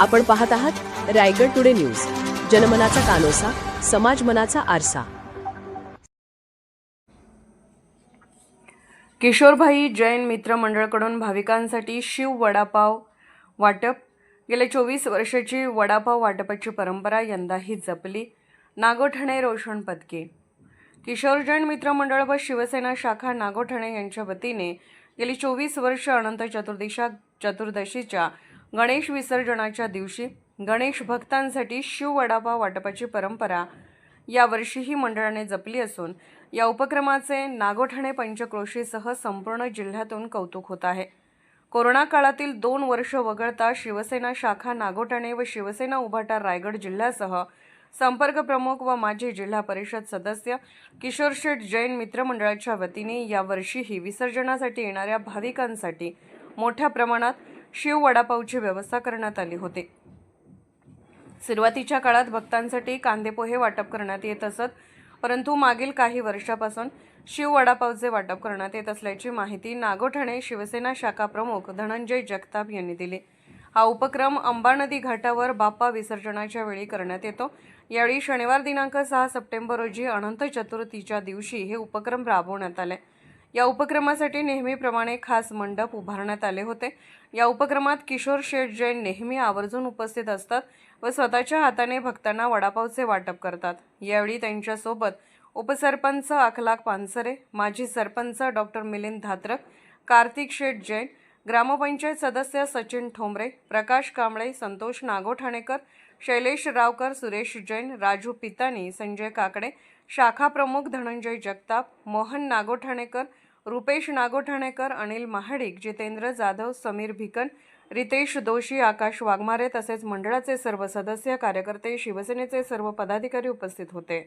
आपण पाहत आहात रायगड टुडे न्यूज. जनमनाचा कानोसा समाज मनाचा आरसा. किशोरभाई जैन मित्र मंडळकडून भाविकांसाठी शिव वडापाव वाटप. गेल्या चोवीस वर्षाची वडापाव वाटपाची परंपरा यंदाही जपली. नागोठणे रोशन पदके. किशोर जैन मित्र मंडळ व शिवसेना शाखा नागोठणे यांच्या वतीने गेली चोवीस वर्ष अनंत चतुर्दिशा चतुर्दशीच्या गणेश विसर्जनाच्या दिवशी गणेश भक्तांसाठी शिव वडापाव वाटपाची परंपरा यावर्षीही मंडळाने जपली असून या उपक्रमाचे नागोठणे पंचक्रोशीसह संपूर्ण जिल्ह्यातून कौतुक होत आहे. कोरोना काळातील दोन वर्ष वगळता शिवसेना शाखा नागोठणे व शिवसेना उभाटा रायगड जिल्ह्यासह संपर्क प्रमुख व माजी जिल्हा परिषद सदस्य किशोर शेठ जैन मित्रमंडळाच्या वतीने यावर्षीही विसर्जनासाठी येणाऱ्या भाविकांसाठी मोठ्या प्रमाणात शिव वडापावची व्यवस्था करण्यात आली होती. सुरुवातीच्या काळात भक्तांसाठी कांदेपोहे वाटप करण्यात येत असत परंतु मागील काही वर्षापासून शिव वडापावचे वाटप करण्यात येत असल्याची माहिती नागोठणे शिवसेना शाखा प्रमुख धनंजय जगताप यांनी दिली. हा उपक्रम अंबा नदी घाटावर बाप्पा विसर्जनाच्या वेळी करण्यात येतो. यावेळी शनिवार दिनांक सहा सप्टेंबर रोजी अनंत चतुर्थीच्या दिवशी हे उपक्रम राबवण्यात आले. या उपक्रमासाठी नेहमीप्रमाणे खास मंडप उभारण्यात आले होते. या उपक्रमात किशोर शेठ जैन नेहमी आवर्जून उपस्थित असतात व स्वतःच्या हाताने भक्तांना वडापावचे वाटप करतात. यावेळी त्यांच्यासोबत उपसरपंच अखलाक पानसरे माजी सरपंच डॉक्टर मिलिंद धात्रक कार्तिक शेठ जैन ग्रामपंचायत सदस्य सचिन ठोंबरे प्रकाश कांबळे संतोष नागोठाणेकर शैलेश रावकर सुरेश जैन राजू पितानी संजय काकडे शाखा प्रमुख धनंजय जगताप मोहन नागोठाणेकर रुपेश नागोठाणेकर अनिल महाडिक जितेंद्र जाधव समीर भिकन रितेश दोशी आकाश वाघमारे तसेच मंडळाचे सर्व सदस्य कार्यकर्ते शिवसेनेचे सर्व पदाधिकारी उपस्थित होते.